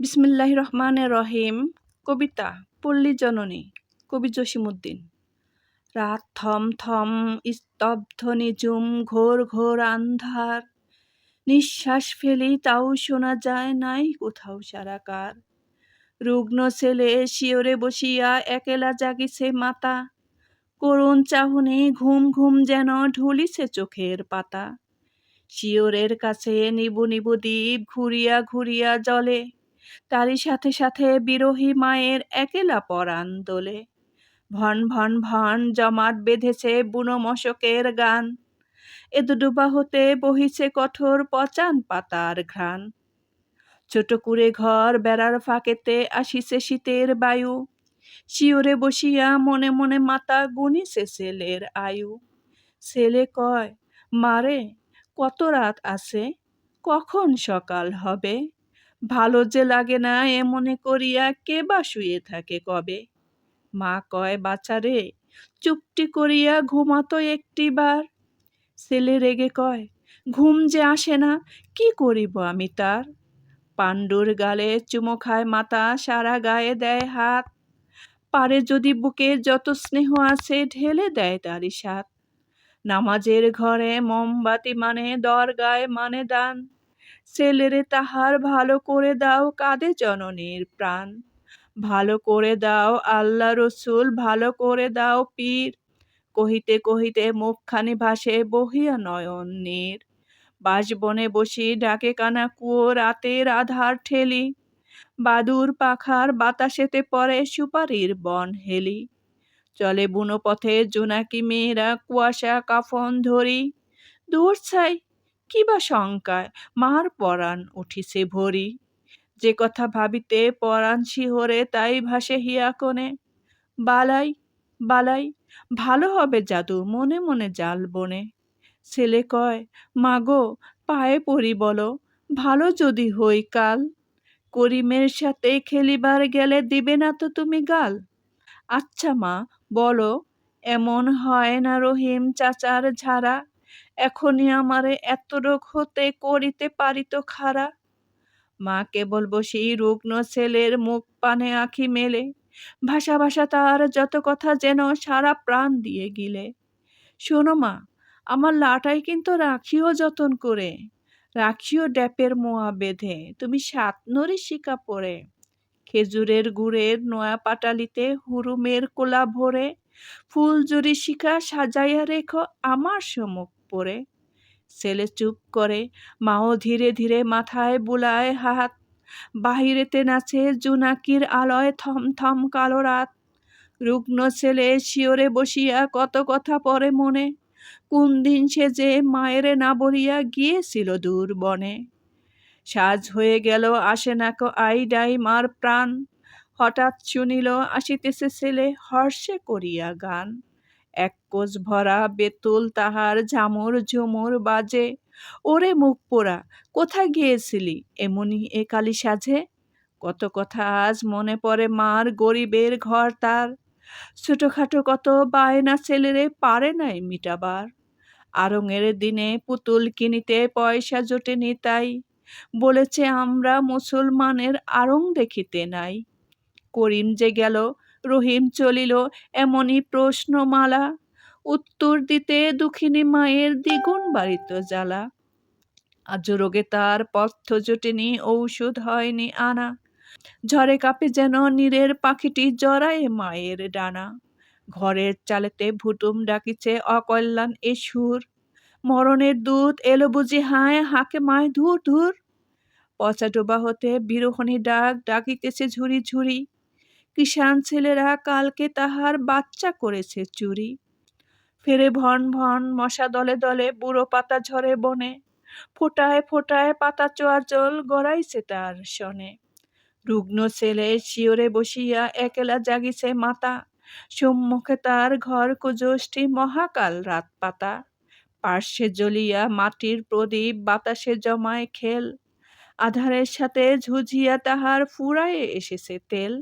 বিসমিল্লাহ রহমান রহিম কবিতা, পল্লী জননী, কবি জসিমুদ্দিন রাত থম থম স্তব্ধ নিঝুম, ঘোর ঘোর আন্ধার। নিঃশ্বাস ফেলি, তাও শোনা যায় নাই কোথাও সারাকার। রুগ্ন ছেলে শিওরে বসিয়া একেলা জাগিছে মাতা। করুণ চাহনি ঘুম ঘুম যেন ঢুলিছে চোখের পাতা। শিওরের কাছে নিবু নিবু দ্বীপ ঘুরিয়া ঘুরিয়া জলে। তারই সাথে সাথে বিরোহী মায়ের একেলা পরাণ দোলে। ভন ভন ভন জমাট বেঁধেছে বুনো মশকের গান। এদুডুবা হতে বহিছে কঠোর পচান পাতার ঘ্রাণ। ছোট কুড়ে ঘর বেড়ার ফাঁকেতে আসিছে শীতের বায়ু। শিওরে বসিয়া মনে মনে মাতা গুনিছে ছেলের আয়ু। ছেলে কয় মারে কত রাত আছে? কখন সকাল হবে? ভালো যে লাগে না এ মনে করিয়া কে বা শুয়ে থাকে কবে? মা কয় বাচারে চুপটি করিয়া ঘুমাতো একটিবার ছেলে রেগে কয়, ঘুম যে আসে না, কি করিব আমি তার? পাণ্ডুর গালে চুমো খায় মাতা, সারা গায়ে দেয় হাত। পারে যদি বুকে যত স্নেহ আছে, ঢেলে দেয় তারই সাত নামাজের ঘরে মোমবাতি মানে দরগায় মানে দান। ছেলেরে তাহার ভালো করে দাও কাঁদে জননীর প্রাণ। ভালো করে দাও আল্লাহ রসুল, ভালো করে দাও পীর। কহিতে কহিতে মুখখানি ভাসে বহিয়া নয়ন নীর। বাসবনে বসি ডাকে কানা কুয়ো রাতের আধার ঠেলি। বাদুর পাখার বাতাসেতে পরে সুপারির বন হেলি। চলে বুনো পথে জোনাকি মেয়েরা কুয়াশা কাফন ধরি। দূর ছাই কি বা শঙ্কায়? মার পরাণ উঠিছে ভরি যে কথা ভাবিতে পরাণ শিহরে, তাই ভাসে হিয়া কোণে। বালাই বালাই, ভালো হবে জাদু, মনে মনে জাল বনে। ছেলে কয়, মাগো, পায়ে পড়ি বলো, ভালো যদি হই কাল। করিমের সাথে খেলিবার গেলে দিবে না তো তুমি গাল? আচ্ছা মা, বলো, এমন হয় না রহিম চাচার ঝাড়া। এখনই আমারে এত রোগ হতে করিতে পারিত খাড়া মা কেবল বসি রুগ্ন ছেলের মুখ পানে আঁখি মেলে, ভাষা ভাষা তার যত কথা যেন সারা প্রাণ দিয়ে গিলে। শোনো মা, আমার লাটাই কিন্তু রাখিও যতন করে, রাখিও ড্যাপের মোয়া বেঁধে, তুমি সাত নরি শিকা পরে খেজুরের গুড়ের নয়া পাটালিতে হুরুমের কোলা ভরে ফুলজুরি শিখা সাজাইয়া রেখো আমার সম্মুখ। পরে ছেলে চুপ করে, মাও ধীরে ধীরে মাথায় বুলায় হাত। বাহিরেতে নাচে জুনাকির আলয় থম থম কালো রাত। রুগ্ন ছেলে শিওরে বসিয়া কত কথা পরে মনে। কোন দিন সে যে মায়েরে না বলিয়া গিয়েছিল দূর বনে। সাজ হয়ে গেল আসে না কো আই ডাই মার প্রাণ। হঠাৎ শুনিল, আসিতেছে ছেলে হর্ষে করিয়া গান। এক কোষ ভরা বেতুল তাহার ঝামর ঝুমুর বাজে। ওরে মুখ পোড়া, কোথায় গিয়েছিলি? এমনি এ কালি সাজে? কত কথা আজ মনে পড়ে মার গরিবের ঘর তার। ছোটখাটো কত বায়না ছেলেরে পারে নাই মিটাবার। আরঙের দিনে পুতুল কিনিতে পয়সা জোটেনি তাই। বলেছে আমরা মুসলমানের আড়ং দেখিতে নাই। করিম যে গেল রহিম চলিল এমনই প্রশ্নমালা। উত্তর দিতে দুঃখিনী মায়ের দ্বিগুণ বাড়িত জ্বালা। আজ রোগে তার পথ্য জোটেনি, ঔষধ হয়নি আনা। ঝড়ে কাঁপে যেন নীরের পাখিটি জড়ায় মায়ের ডানা। ঘরের চালেতে ভুটুম ডাকিছে, অকল্যাণ, এ সুর। মরণের দূত এলো বুঝি, হায়, হাঁকে মায়, ধুর ধুর। পচা ডোবা হতে বিরোহণী ডাক ডাকিতেছে ঝুড়ি ঝুড়ি। কিষান ছেলেরা কালকে তাহার বাচ্চা করেছে চুরি। ফেরে ভন ভন মশা দলে দলে বুড়ো পাতা ঝরে বনে। ফোটায় ফোটায় পাতা চোয়া জল গড়াইছে তার শনে। রুগ্ন ছেলে শিওরে বসিয়া একেলা জাগিছে মাতা। সম্মুখে তার ঘর কুজষ্টি মহাকাল রাত পাতা। পার্শ্বে জ্বলিয়া মাটির প্রদীপ বাতাসে জমায় খেল। আধারের সাথে ঝুঝিয়া তাহার ফুরায়ে এসেছে তেল।